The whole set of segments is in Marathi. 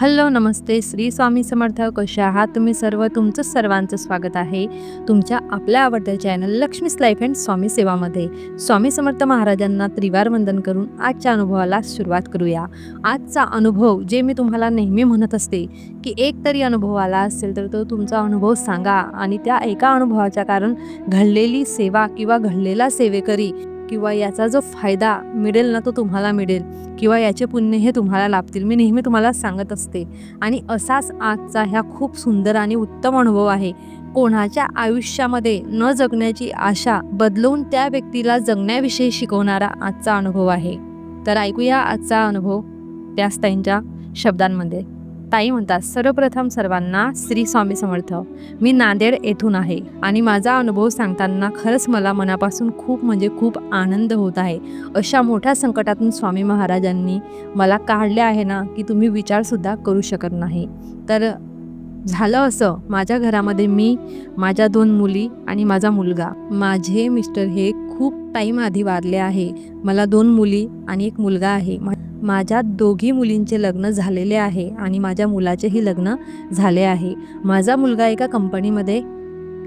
हॅलो नमस्ते. श्री स्वामी समर्थ कशा आहात तुम्ही सर्व? तुमचं सर्वांचं स्वागत आहे तुमच्या आपल्या आवडत्या channel Laxmis life and Swami सेवामध्ये. स्वामी समर्थ महाराजांना त्रिवार वंदन करून आजच्या अनुभवाला सुरुवात करूया. आजचा अनुभव जे मी तुम्हाला नेहमी म्हणत असते की एक तरी अनुभव आला असेल तर तो तुमचा अनुभव सांगा आणि त्या एका अनुभवाच्या कारण घडलेली सेवा किंवा घडलेला सेवेकरी किंवा याचा जो फायदा मिळेल ना तो तुम्हाला मिळेल. किंवा याचे पुण्य हे तुम्हाला लाभतील. मी नेहमी तुम्हाला सांगत असते. आणि असाच आजचा ह्या खूप सुंदर आणि उत्तम अनुभव आहे. कोणाच्या आयुष्यामध्ये न जगण्याची आशा बदलवून त्या व्यक्तीला जगण्याविषयी शिकवणारा आजचा अनुभव आहे. तर ऐकूया आजचा अनुभव त्याच ताईंच्या शब्दांमध्ये. ताई म्हणतात सर्वप्रथम सर्वांना श्री स्वामी समर्थ. मी नांदेड येथून आहे आणि माझा अनुभव सांगताना खरंच मला मनापासून खूप म्हणजे खूप आनंद होत आहे. अशा मोठ्या संकटातून स्वामी महाराजांनी मला काढले आहे ना की तुम्ही विचारसुद्धा करू शकत नाही. तर झालं असं. माझ्या घरामध्ये मी माझ्या दोन मुली आणि माझा मुलगा. माझे मिस्टर हे खूप टाईम आधी वारले आहे. मला दोन मुली आणि एक मुलगा आहे. माझ्या दोघी मुलींचे लग्न झालेले आहे आणि माझ्या मुलाचेही लग्न झाले आहे. माझा मुलगा एका कंपनीमध्ये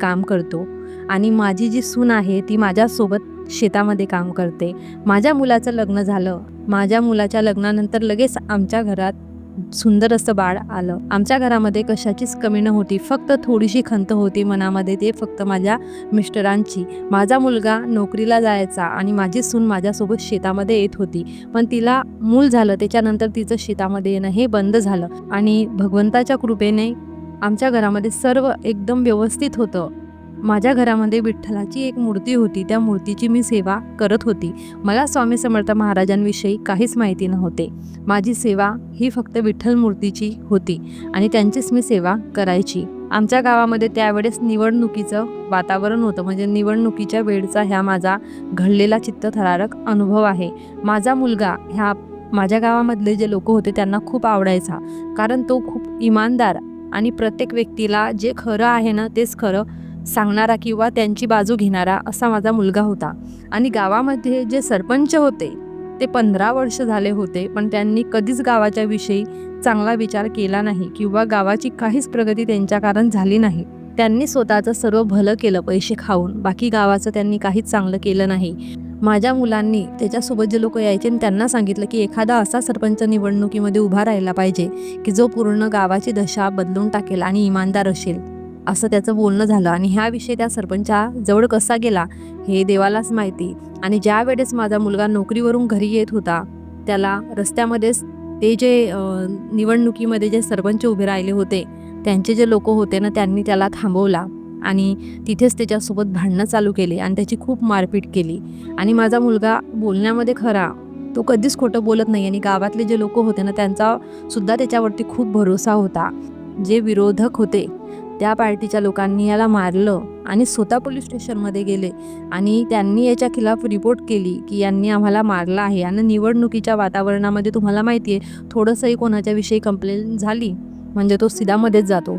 काम करतो आणि माझी जी सून आहे ती माझ्यासोबत शेतामध्ये काम करते. माझ्या मुलाचं लग्न झालं. माझ्या मुलाच्या लग्नानंतर लगेच आमच्या घरात सुंदर असं बाळ आलं. आमच्या घरामध्ये कशाचीच कमी नव्हती. फक्त थोडीशी खंत होती मनामध्ये ते फक्त माझ्या मिस्टरांची. माझा मुलगा नोकरीला जायचा आणि माझी सून माझ्यासोबत शेतामध्ये येत होती. पण तिला मूल झालं त्याच्यानंतर तिचं शेतामध्ये येणं हे बंद झालं. आणि भगवंताच्या कृपेने आमच्या घरामध्ये सर्व एकदम व्यवस्थित होतं. माझ्या घरामध्ये विठ्ठलाची एक मूर्ती होती. त्या मूर्तीची मी सेवा करत होती. मला स्वामी समर्थ महाराजांविषयी काहीच माहिती नव्हते. माझी सेवा ही फक्त विठ्ठल मूर्तीची होती आणि त्यांचीच मी सेवा करायची. आमच्या गावामध्ये त्यावेळेस निवडणुकीचं वातावरण होतं. म्हणजे निवडणुकीच्या वेळचा ह्या माझा घडलेला चित्तथरारक अनुभव आहे. माझा मुलगा ह्या माझ्या गावामधले जे लोक होते त्यांना खूप आवडायचा. कारण तो खूप इमानदार आणि प्रत्येक व्यक्तीला जे खरं आहे ना तेच खरं सांगणारा किंवा त्यांची बाजू घेणारा असा माझा मुलगा होता. आणि गावामध्ये जे सरपंच होते ते पंधरा वर्ष झाले होते पण त्यांनी कधीच गावाच्या विषयी चांगला विचार केला नाही किंवा गावाची काहीच प्रगती त्यांच्या कारण झाली नाही. त्यांनी स्वतःचं सर्व भलं केलं पैसे खाऊन. बाकी गावाचं त्यांनी काहीच चांगलं केलं नाही. माझ्या मुलांनी त्याच्यासोबत जे लोक यायचे आणि त्यांना सांगितलं की एखादा असा सरपंच निवडणुकीमध्ये उभा राहायला पाहिजे की जो पूर्ण गावाची दशा बदलून टाकेल आणि इमानदार असेल. असं त्याचं बोलणं झालं. आणि ह्या विषय त्या सरपंचा जवळ कसा गेला हे देवालाच माहिती. आणि ज्या वेळेस माझा मुलगा नोकरीवरून घरी येत होता त्याला रस्त्यामध्येच ते जे निवडणुकीमध्ये जे सरपंच उभे राहिले होते त्यांचे जे लोक होते ना त्यांनी त्याला थांबवला. आणि तिथेच त्याच्यासोबत भांडणं चालू केले आणि त्याची खूप मारपीट केली. आणि माझा मुलगा बोलण्यामध्ये खरा तो कधीच खोटं बोलत नाही आणि गावातले जे लोक होते ना त्यांचा सुद्धा त्याच्यावरती खूप भरोसा होता. जे विरोधक होते त्या पार्टीच्या लोकांनी याला मारलं आणि स्वतः पोलीस स्टेशनमध्ये गेले. आणि त्यांनी याच्या खिलाफ रिपोर्ट केली की यांनी आम्हाला मारलं आहे. आणि निवडणुकीच्या वातावरणामध्ये तुम्हाला माहिती आहे थोडंसंही कोणाच्याविषयी कंप्लेंट झाली म्हणजे तो सिधामध्येच जातो.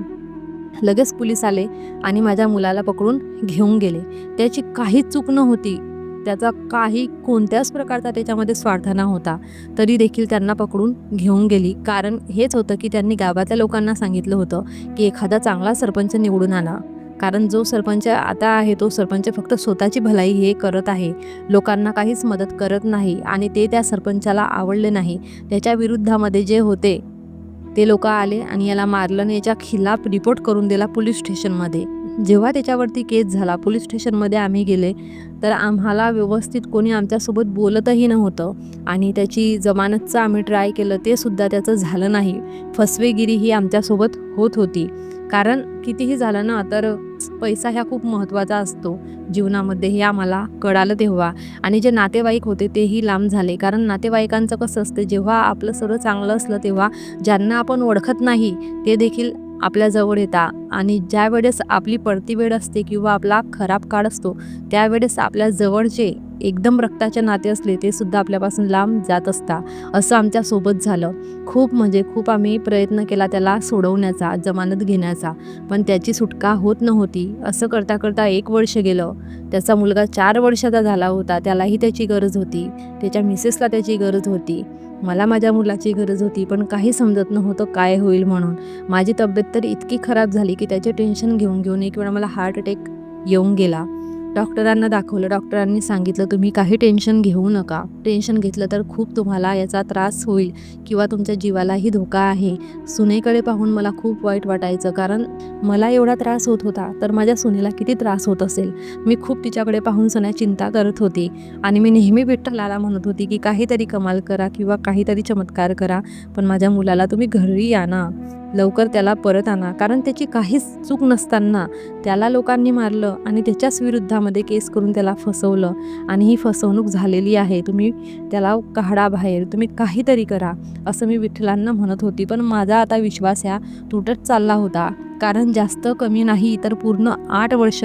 लगेच पोलीस आले आणि माझ्या मुलाला पकडून घेऊन गेले. त्याची काहीच चूक नव्हती. त्याचा काही कोणत्याच प्रकारचा त्याच्यामध्ये स्वार्थ नव्हता तरी देखील त्यांना पकडून घेऊन गेली. कारण हेच होतं की त्यांनी गावातल्या लोकांना सांगितलं होतं की एखादा चांगला सरपंच निवडून आणा. कारण जो सरपंच आता आहे तो सरपंच फक्त स्वतःची भलाई हे करत आहे. लोकांना काहीच मदत करत नाही आणि ते त्या सरपंचाला आवडले नाही. त्याच्या विरुद्धामध्ये जे होते ते लोक आले आणि याला मारलं आणि याच्या खिलाफ रिपोर्ट करून दिला पोलीस स्टेशनमध्ये. जेव्हा त्याच्यावरती केस झाला पोलीस स्टेशनमध्ये आम्ही गेले तर आम्हाला व्यवस्थित कोणी आमच्यासोबत बोलतही नव्हतं आणि त्याची जमानतचं आम्ही ट्राय केलं ते सुद्धा त्याचं झालं नाही. फसवेगिरी ही आमच्यासोबत होत होती. कारण कितीही झालं ना तर पैसा ह्या खूप महत्त्वाचा असतो. जीवनामध्ये हे आम्हाला कळालं तेव्हा. आणि जे नातेवाईक होते तेही लांब झाले. कारण नातेवाईकांचं कसं असतं जेव्हा आपलं सर्व चांगलं असलं तेव्हा ज्यांना आपण ओळखत नाही ते देखील आपल्याजवळ येता. आणि ज्या वेळेस आपली पडती वेळ असते किंवा आपला खराब काळ असतो त्यावेळेस आपल्या जवळचे एकदम रक्ताचे नाते असले ते सुद्धा आपल्यापासून लांब जात असतात असं आमच्यासोबत झालं. खूप म्हणजे खूप आम्ही प्रयत्न केला त्याला सोडवण्याचा जमानत घेण्याचा. पण त्याची सुटका होत नव्हती. असं करता करता एक वर्ष गेलं. त्याचा मुलगा चार वर्षाचा झाला होता. त्यालाही त्याची गरज होती. त्याच्या मिसेसला त्याची गरज होती. मला माझ्या मुलाची गरज होती पण काही समजत नव्हतं काय होईल म्हणून. माझी तब्येत तर इतकी खराब झाली की त्याचे टेन्शन घेऊन घेऊन एक वेळा मला हार्ट अटॅक येऊन गेला. डॉक्टरांना दाखवलं. डॉक्टरांनी सांगितलं तुम्ही काही टेन्शन घेऊ नका. टेन्शन घेतलं तर खूप तुम्हाला याचा त्रास होईल किंवा तुमच्या जीवालाही धोका आहे. सुनेकडे पाहून मला खूप वाईट वाटायचं कारण मला एवढा त्रास होत होता तर माझ्या सुनेला किती त्रास होत असेल. मी खूप तिच्याकडे पाहून सण्या चिंता करत होती आणि मी नेहमी विठ्ठलाला म्हणत होती की काहीतरी कमाल करा किंवा काहीतरी चमत्कार करा पण माझ्या मुलाला तुम्ही घरी या ना लवकर त्याला परत आणा. कारण त्याची काहीच चूक नसताना त्याला लोकांनी मारलं आणि त्याच्याच विरुद्धामध्ये केस करून त्याला फसवलं. आणि ही फसवणूक झालेली आहे. तुम्ही त्याला काढा बाहेर. तुम्ही काहीतरी करा असं मी विठ्ठलांना म्हणत होती. पण माझा आता विश्वास ह्या तुटत चालला होता. कारण जास्त कमी नाही तर पूर्ण आठ वर्ष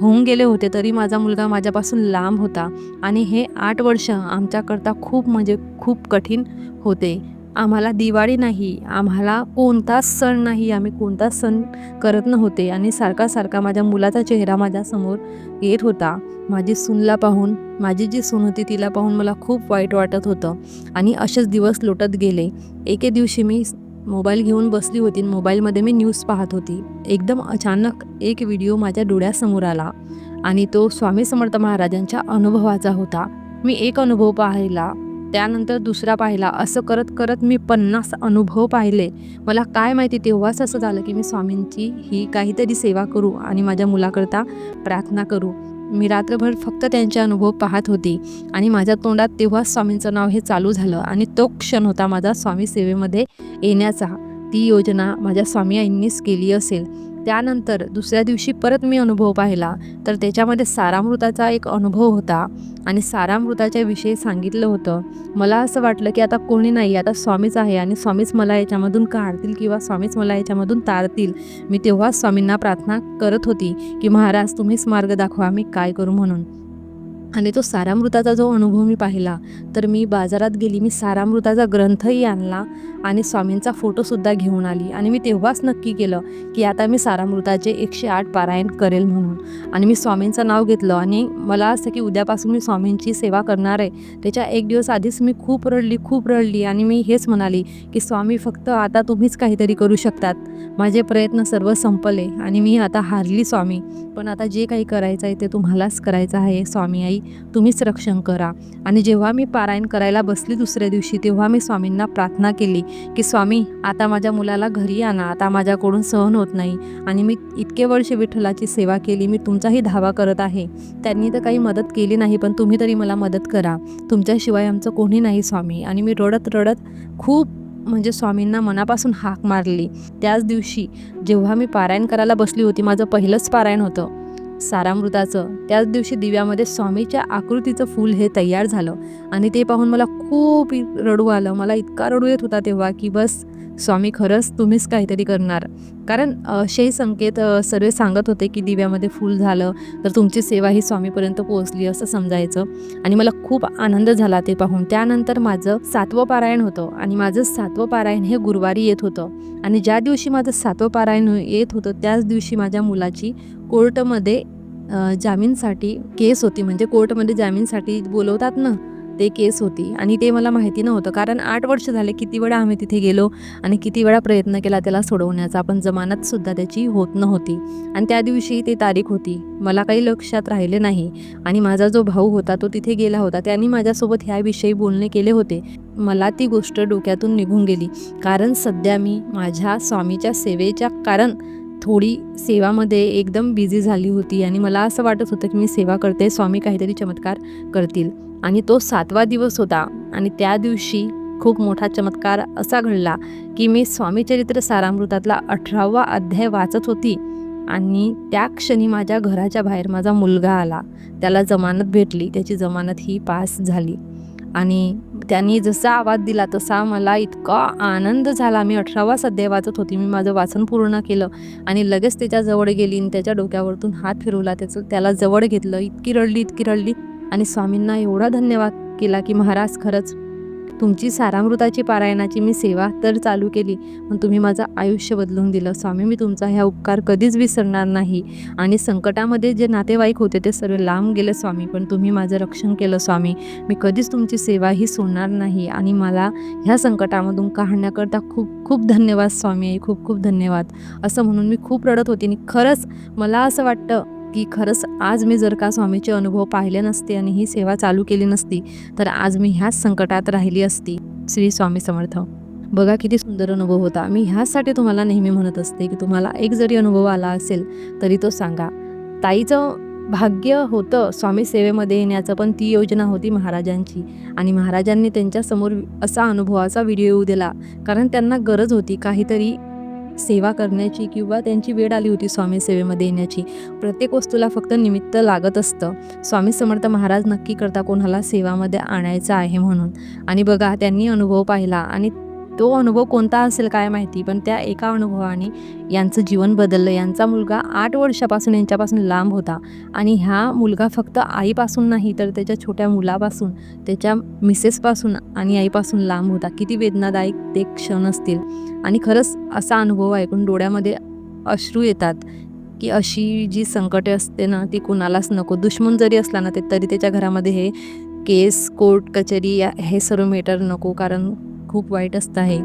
होऊन गेले होते तरी माझा मुलगा माझ्यापासून लांब होता. आणि हे आठ वर्ष आमच्याकरता खूप म्हणजे खूप कठीण होते. आम्हाला दिवाळी नाही आम्हाला कोणताच सण नाही आम्ही कोणताच सण करत नव्हते. आणि सारखा सारखा माझ्या मुलाचा चेहरा माझ्यासमोर येत होता. माझी सूनला पाहून माझी जी सून होती तिला पाहून मला खूप वाईट वाटत होतं. आणि असेच दिवस लोटत गेले. एके दिवशी मी मोबाईल घेऊन बसली होती मोबाईलमध्ये मी न्यूज पाहत होती. एकदम अचानक एक व्हिडिओ माझ्या डोळ्यासमोर आला आणि तो स्वामी समर्थ महाराजांच्या अनुभवाचा होता. मी एक अनुभव पाहिला. त्यानंतर दुसरा पाहिला असं करत करत मी पन्नास अनुभव पाहिले. मला काय माहिती तेव्हाच असं झालं की मी स्वामींची ही काहीतरी सेवा करू आणि माझ्या मुलाकरता प्रार्थना करू. मी रात्रभर फक्त त्यांचे अनुभव पाहत होती आणि माझ्या तोंडात तेव्हाच स्वामींचं नाव हे चालू झालं आणि तो क्षण होता माझा स्वामी सेवेमध्ये येण्याचा. ती योजना माझ्या स्वामी आईंनीच केली असेल. त्यानंतर दुसऱ्या दिवशी परत मी अनुभव पाहिला. तर त्याच्यामध्ये सारामृताचा एक अनुभव होता आणि सारामृताच्या विषयी सांगितलं होतं. मला असं वाटलं की आता कोणी नाही आता स्वामीच आहे आणि स्वामीच मला याच्यामधून काढतील किंवा स्वामीच मला याच्यामधून तारतील. मी तेव्हा स्वामींना प्रार्थना करत होती की महाराज तुम्हीच मार्ग दाखवा मी काय करू म्हणून. आणि तो सारामृताचा जो अनुभव मी पाहिला तर मी बाजारात गेली मी सारामृताचा ग्रंथही आणला आणि स्वामींचा फोटोसुद्धा घेऊन आली. आणि मी तेव्हाच नक्की केलं की आता मी सारामृताचे एकशे आठ पारायण करेल म्हणून. आणि मी स्वामींचं नाव घेतलं आणि मला असं की उद्यापासून मी स्वामींची सेवा करणार आहे. त्याच्या एक दिवस आधीच मी खूप रडली खूप रडली आणि मी हेच म्हणाली की स्वामी फक्त आता तुम्हीच काहीतरी करू शकतात. माझे प्रयत्न सर्व संपले आणि मी आता हारली स्वामी. पण आता जे काही करायचं आहे ते तुम्हालाच करायचं आहे स्वामी आई. तुम्हीच रक्षण करा. आणि जेव्हा मी पारायण करायला बसली दुसऱ्या दिवशी तेव्हा मी स्वामींना प्रार्थना केली की स्वामी आता माझ्या मुलाला घरी आणा. आता माझ्याकडून सहन होत नाही. आणि मी इतके वर्ष विठ्ठलाची सेवा केली. मी तुमचाही धावा करत आहे. त्यांनी तर काही मदत केली नाही पण तुम्ही तरी मला मदत करा. तुमच्याशिवाय आमचं कोणी नाही स्वामी. आणि मी रडत रडत खूप म्हणजे स्वामींना मनापासून हाक मारली. त्याच दिवशी जेव्हा मी पारायण करायला बसली होती माझं पहिलंच पारायण होतं. सारामृताचं. त्याच दिवशी दिव्यामध्ये स्वामीच्या आकृतीचं फूल हे तयार झालं. आणि ते पाहून मला खूप रडू आलं. मला इतका रडू येत होता तेव्हा की बस स्वामी खरंच तुम्हीच काहीतरी करणार. कारण असेही संकेत सर्व सांगत होते की दिव्यामध्ये फूल झालं तर तुमची सेवा ही स्वामीपर्यंत पोहोचली असं समजायचं. आणि मला खूप आनंद झाला ते पाहून. त्यानंतर माझं सातवं पारायण होतं आणि माझं सातवं पारायण हे गुरुवारी येत होतं. आणि ज्या दिवशी माझं सातवं पारायण येत होतं त्याच दिवशी माझ्या मुलाची कोर्टमध्ये जामीनसाठी केस होती. म्हणजे कोर्टमध्ये जामीनसाठी बोलवतात ना ते केस होती आणि ते मला माहिती नव्हतं. कारण आठ वर्ष झाले किती वेळा आम्ही तिथे गेलो आणि किती वेळा प्रयत्न केला त्याला सोडवण्याचा पण जमानतसुद्धा त्याची होत नव्हती. आणि त्या दिवशी ती तारीख होती. मला काही लक्षात राहिले नाही. आणि माझा जो भाऊ होता तो तिथे गेला होता. त्यांनी माझ्यासोबत ह्याविषयी बोलणे केले होते. मला ती गोष्ट डोक्यातून निघून गेली. कारण सध्या मी माझ्या स्वामीच्या सेवेच्या कारण थोडी सेवामध्ये एकदम बिझी झाली होती. आणि मला असं वाटत होतं की मी सेवा करते स्वामी काहीतरी चमत्कार करतील. आणि तो सातवा दिवस होता. आणि त्या दिवशी खूप मोठा चमत्कार असा घडला की मी स्वामीचरित्र सारामृतातला अठरावा अध्याय वाचत होती. आणि त्या क्षणी माझ्या घराच्या बाहेर माझा मुलगा आला. त्याला जमानत भेटली. त्याची जमानत ही पास झाली. आणि त्यांनी जसा आवाज दिला तसा मला इतका आनंद झाला. मी अठरावा सध्या वाचत होती. मी माझं वाचन पूर्ण केलं आणि लगेच त्याच्याजवळ गेली आणि त्याच्या डोक्यावरतून हात फिरवला. त्याचं त्याला जवळ घेतलं. इतकी रडली इतकी रडली. आणि स्वामींना एवढा धन्यवाद केला की महाराज खरंच तुमची सारामृताची पारायणाची मी सेवा तर चालू केली पण तुम्ही माझं आयुष्य बदलून दिलं. स्वामी मी तुमचा ह्या उपकार कधीच विसरणार नाही. आणि संकटामध्ये जे नातेवाईक होते ते सर्व लांब गेले स्वामी पण तुम्ही माझं रक्षण केलं स्वामी. मी कधीच तुमची सेवा ही सोडणार नाही. आणि मला ह्या संकटामधून काढण्याकरता खूप खूप धन्यवाद स्वामी आई खूप खूप धन्यवाद. असं म्हणून मी खूप रडत होती आणि खरंच मला असं वाटतं की खरंच आज मी जर का स्वामीचे अनुभव पाहिले नसते आणि ही सेवा चालू केली नसती तर आज मी ह्याच संकटात राहिली असती. श्री स्वामी समर्थ. बघा किती सुंदर अनुभव होता. मी ह्याचसाठी तुम्हाला नेहमी म्हणत असते की तुम्हाला एक जरी अनुभव आला असेल तरी तो सांगा. ताईचं भाग्य होतं स्वामी सेवेमध्ये येण्याचं पण ती योजना होती महाराजांची. आणि महाराजांनी त्यांच्यासमोर असा अनुभवाचा व्हिडिओ येऊ दिला. कारण त्यांना गरज होती काहीतरी सेवा करण्याची किंवा त्यांची वेळ आली होती स्वामी सेवेमध्ये येण्याची. प्रत्येक वस्तूला फक्त निमित्त लागत असतं. स्वामी समर्थ महाराज नक्की करता कोणाला सेवामध्ये आणायचं आहे म्हणून. आणि बघा त्यांनी अनुभव पाहिला आणि तो अनुभव कोणता असेल काय माहिती पण त्या एका अनुभवाने यांचं जीवन बदललं. यांचा मुलगा आठ वर्षापासून यांच्यापासून लांब होता आणि हा मुलगा फक्त आईपासून नाही तर त्याच्या छोट्या मुलापासून त्याच्या मिसेसपासून आणि आईपासून लांब होता. किती वेदनादायक ते क्षण असतील. आणि खरंच असा अनुभव ऐकून डोळ्यामध्ये अश्रू येतात की अशी जी संकटे असते ना ती कुणालाच नको. दुश्मन जरी असला ना ते तरी त्याच्या घरामध्ये हे केस कोर्ट कचेरी या हे सर्व मेटर नको. कारण खूप वाईट असतं आहे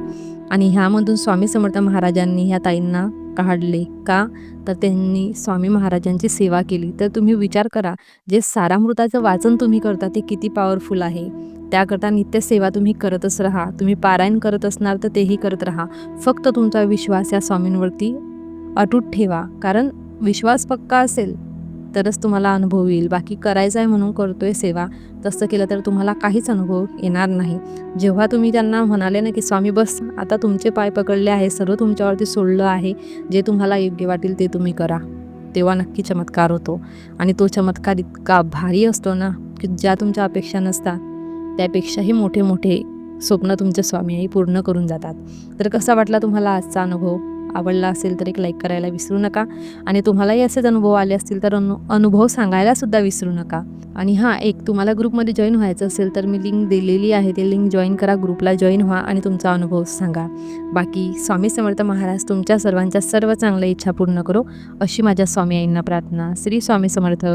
आणि ह्यामधून स्वामी समर्थ महाराजांनी ह्या ताईंना काढले का? तर त्यांनी स्वामी महाराजांची सेवा केली. तर तुम्ही विचार करा जे सारामृताचं वाचन तुम्ही करता ते किती पॉवरफुल आहे? त्याकरता नित्य सेवा तुम्ही करतच राहा. तुम्ही पारायण करत असणार तर तेही करत राहा. फक्त तुमचा विश्वास या स्वामींवरती अटूट ठेवा. कारण विश्वास पक्का असेल तरच तुम्हाला अनुभव येईल. बाकी करायचं आहे म्हणून करतोय सेवा. तसं केलं तर तुम्हाला काहीच अनुभव येणार नाही. जेव्हा तुम्ही त्यांना म्हणाले ना की स्वामी बस आता तुमचे पाय पकडले आहे सर्व तुमच्यावरती सोडलं आहे जे तुम्हाला योग्य वाटेल ते तुम्ही करा. तेव्हा नक्की चमत्कार होतो. आणि तो चमत्कार इतका भारी असतो ना की ज्या तुमच्या अपेक्षा नसतात त्यापेक्षाही मोठे मोठे स्वप्न तुमचे स्वामी आई पूर्ण करून जातात. तर कसा वाटला तुम्हाला आजचा अनुभव? आवडला असेल तर एक लाईक करायला विसरू नका. आणि तुम्हालाही असेच अनुभव आले असतील तर अनु अनुभव सांगायलासुद्धा विसरू नका. आणि हां एक तुम्हाला ग्रुपमध्ये जॉईन व्हायचं असेल तर मी लिंक दिलेली आहे. ते लिंक जॉईन करा ग्रुपला जॉईन व्हा आणि तुमचा अनुभव सांगा. बाकी स्वामी समर्थ महाराज तुमच्या सर्वांच्या सर्व चांगल्या इच्छा पूर्ण करो अशी माझ्या स्वामी आईंना प्रार्थना. श्री स्वामी समर्थ.